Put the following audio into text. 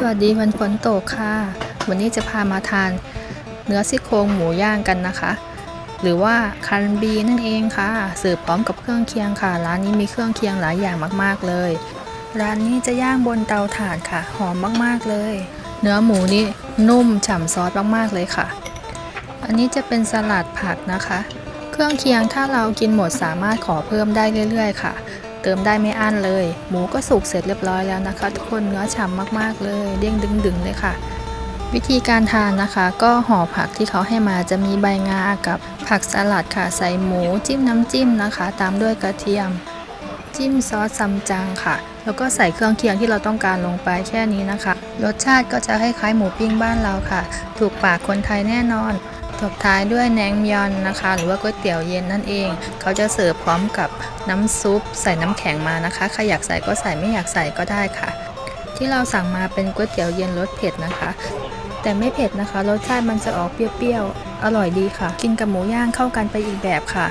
สวัสดีวันฝนตกค่ะ วันนี้จะพามาทานเนื้อซี่โครงหมูย่างกันนะคะ หรือว่าคันบีนั่นเองค่ะเสิร์ฟพร้อมกับเครื่องเคียงค่ะ ร้านนี้มีเครื่องเคียงหลายอย่างมากๆเลย ร้านนี้จะย่างบนเตาถ่านค่ะ หอมมากๆเลย เนื้อหมูนี่นุ่มฉ่ำซอสมากๆเลยค่ะ อันนี้จะเป็นสลัดผักนะคะ เครื่องเคียงถ้าเรากินหมดสามารถขอเพิ่มได้เรื่อย ๆ ค่ะ เติมได้ไม่อั้นเลย หมูก็สุกเสร็จเรียบร้อยแล้วนะคะ ทุกคนเนื้อฉ่ำมากๆเลยเด้งดึงๆเลยค่ะ วิธีการทานนะคะ ก็ห่อผักที่เขาให้มาจะมีใบงากับผักสลัดค่ะใส่หมูจิ้มน้ำจิ้มนะคะ ตามด้วยกระเทียม จิ้มซอสซัมจังค่ะ แล้วก็ใส่เครื่องเคียงที่เราต้องการลงไปแค่นี้นะคะ รสชาติก็จะคล้ายๆหมูปิ้งบ้านเราค่ะ ถูกปากคนไทยแน่นอน ตบท้ายด้วยแหนงมยอนนะคะ หรือว่าก๋วยเตี๋ยวเย็นนั่นเอง เขาจะเสิร์ฟพร้อมกับน้ำซุปใส่น้ำแข็งมานะคะใครอยากใส่ก็ใส่ไม่อยากใส่ก็ได้ค่ะ ที่เราสั่งมาเป็นก๋วยเตี๋ยวเย็นรสเผ็ดนะคะ แต่ไม่เผ็ดนะคะ รสชาติมันจะออกเปรี้ยวๆ อร่อยดีค่ะ กินกับหมูย่างเข้ากันไปอีกแบบค่ะ